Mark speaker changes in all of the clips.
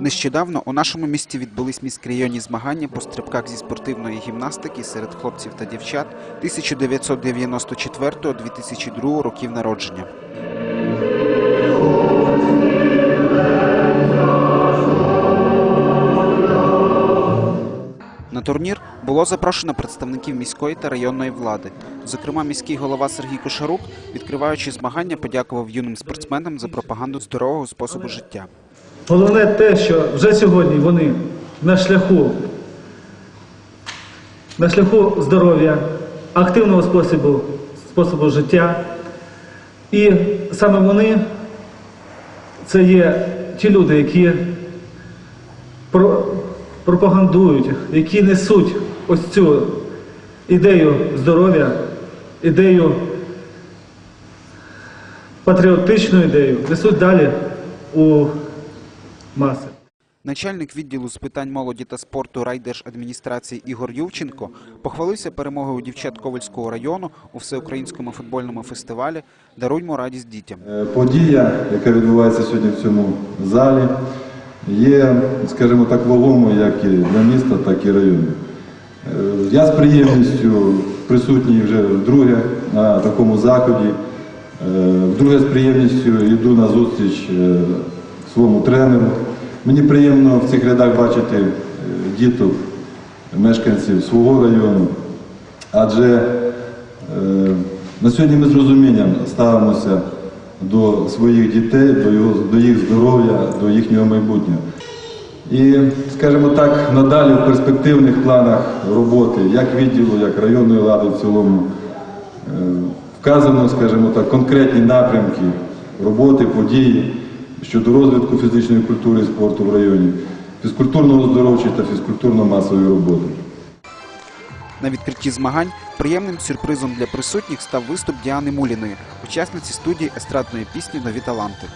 Speaker 1: Нещодавно у нашому місті відбулись міськрайонні змагання по стрибках зі спортивної гімнастики серед хлопців та дівчат 1994-2002 років народження. На турнір було запрошено представників міської та районної влади. Зокрема, міський голова Сергій Кошарук, відкриваючи змагання, подякував юним спортсменам за пропаганду здорового способу життя.
Speaker 2: Головне те, що вже сьогодні вони на шляху, на шляху здоров'я, активного способу, способу життя. І саме вони це є ті люди, які про- пропагандують, які несуть ось цю ідею здоров'я, ідею, патріотичну ідею, несуть далі у маси.
Speaker 1: Начальник відділу з питань молоді та спорту райдержадміністрації Ігор Ювченко похвалився перемогою дівчат Ковальського району у всеукраїнському футбольному фестивалі Даруймо радість дітям.
Speaker 3: Е, Подія, яка відбувається сьогодні в цьому залі, є, скажімо так, вагомою як і для міста, так і району. Е, Я з приємністю присутній вже вдруге на такому заході. Е, Вдруге з приємністю йду на зустріч своєму тренеру. Мені приємно в цих рядах бачити е, діток, мешканців свого району, адже е, на сьогодні ми з розумінням ставимося до своїх дітей, до, їх здоров'я, до їхнього майбутнього. І, скажімо так, надалі в перспективних планах роботи, як відділу, як районної влади в цілому, е, вказано, скажімо так, конкретні напрямки роботи, події щодо розвитку фізичної культури і спорту в районі, фізкультурно-оздоровчої та фізкультурно-масової роботи.
Speaker 1: На відкритті змагань приємним сюрпризом для присутніх став виступ Діани Муліної, учасниці студії естрадної пісні Нові таланти.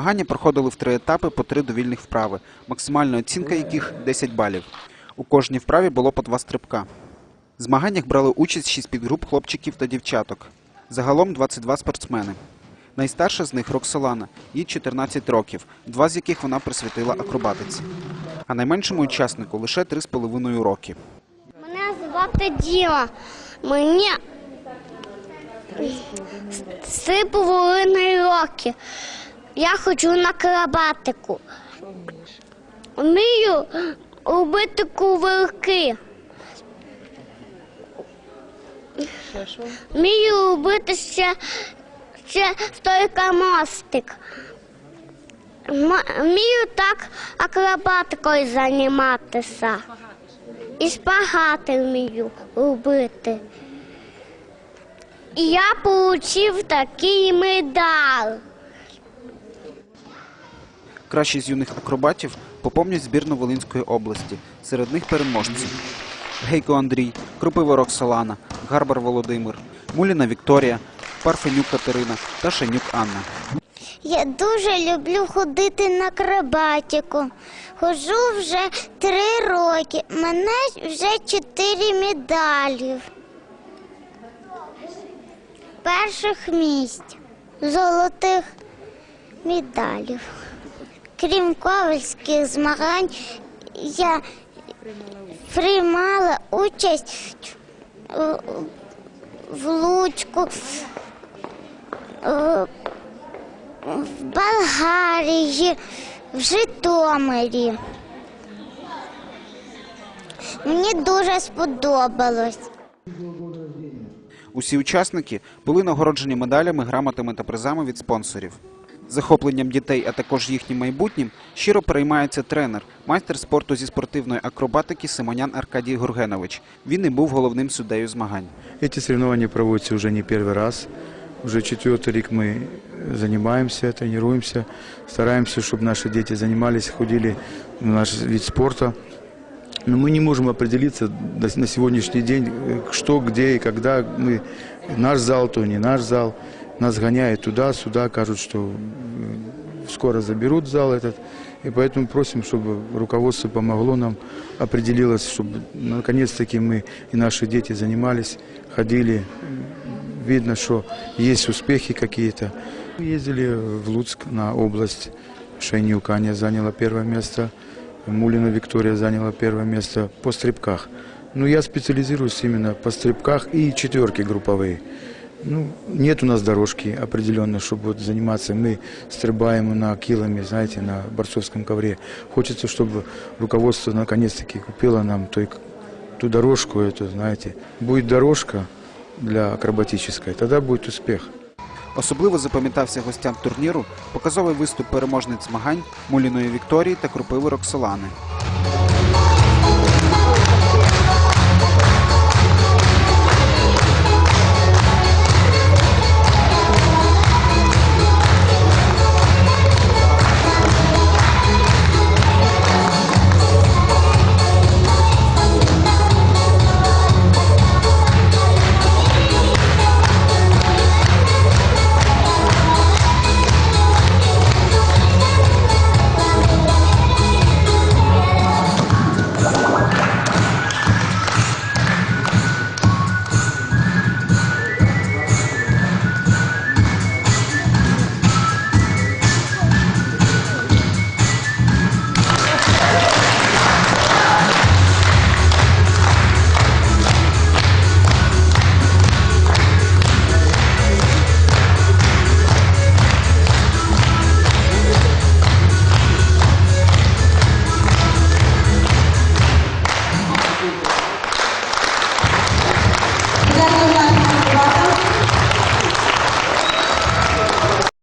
Speaker 1: Змагання проходили в три етапи по три довільних вправи, максимальна оцінка яких 10 балів. У кожній вправі було по два стрибка. В змаганнях брали участь 6 підгруп хлопчиків та дівчаток. Загалом 22 спортсмени. Найстарша з них Роксолана, їй 14 років, два з яких вона присвятила акробатиці. А найменшому учаснику лише 3,5 роки.
Speaker 4: Мене звати Діма. Мені три половиною роки. Я ходжу на акробатику. Вмію робити кувирки. Вмію робити ще, ще стойкомостик. М- Вмію так акробатикою займатися. І шпагати вмію робити. І я отримав такий медаль.
Speaker 1: Кращі з юних акробатів поповнюють збірну Волинської області. Серед них переможці. Гейко Андрій, Крупива Роксолана, Гарбар Володимир, Муліна Вікторія, Парфенюк Катерина та Шанюк Анна.
Speaker 4: Я дуже люблю ходити на акробатику. Хожу вже три роки. Мене вже чотири медалі. Перших місць золотих медалів. Крім ковальських змагань, я приймала участь в Луцьку, в Болгарії, в Житомирі. Мені дуже сподобалось.
Speaker 1: Усі учасники були нагороджені медалями, грамотами та призами від спонсорів. Захопленням дітей, а також їхнім майбутнім, щиро переймається тренер, майстер спорту зі спортивної акробатики Симонян Аркадій Гургенович. Він і був головним суддею змагань.
Speaker 5: Эти соревнования проводятся уже не первый раз. Уже четвертый рік мы занимаемся, тренируемся, стараемся, чтобы наши дети занимались, ходили в наш вид спорта. Но мы не можем определиться до- на сегодняшний день, э, что, где и когда. Мы, наш зал, то не наш зал. Нас гоняют туда-сюда, кажут, что скоро заберут зал этот. И поэтому просим, чтобы руководство помогло нам, определилось, чтобы наконец-таки мы и наши дети занимались, ходили. Видно, что есть успехи какие-то. Мы Ездили в Луцк на область. Шайнюк Аня заняла первое место. Мулина Виктория заняла первое место по стрибках. Ну, я специализируюсь именно по стрибках и четверки групповые. Ну, нет у нас дорожки определенно, чтобы вот заниматься. Мы стрибаем на килами, знаете, на борцовском ковре. Хочется, чтобы руководство наконец-таки купило нам той, ту дорожку эту, знаете. Будет дорожка для акробатической, тогда будет успех.
Speaker 1: Особливо запам'ятався гостям турніру показовий виступ переможниць змагань Муліної Вікторії та Крупиви Роксолани.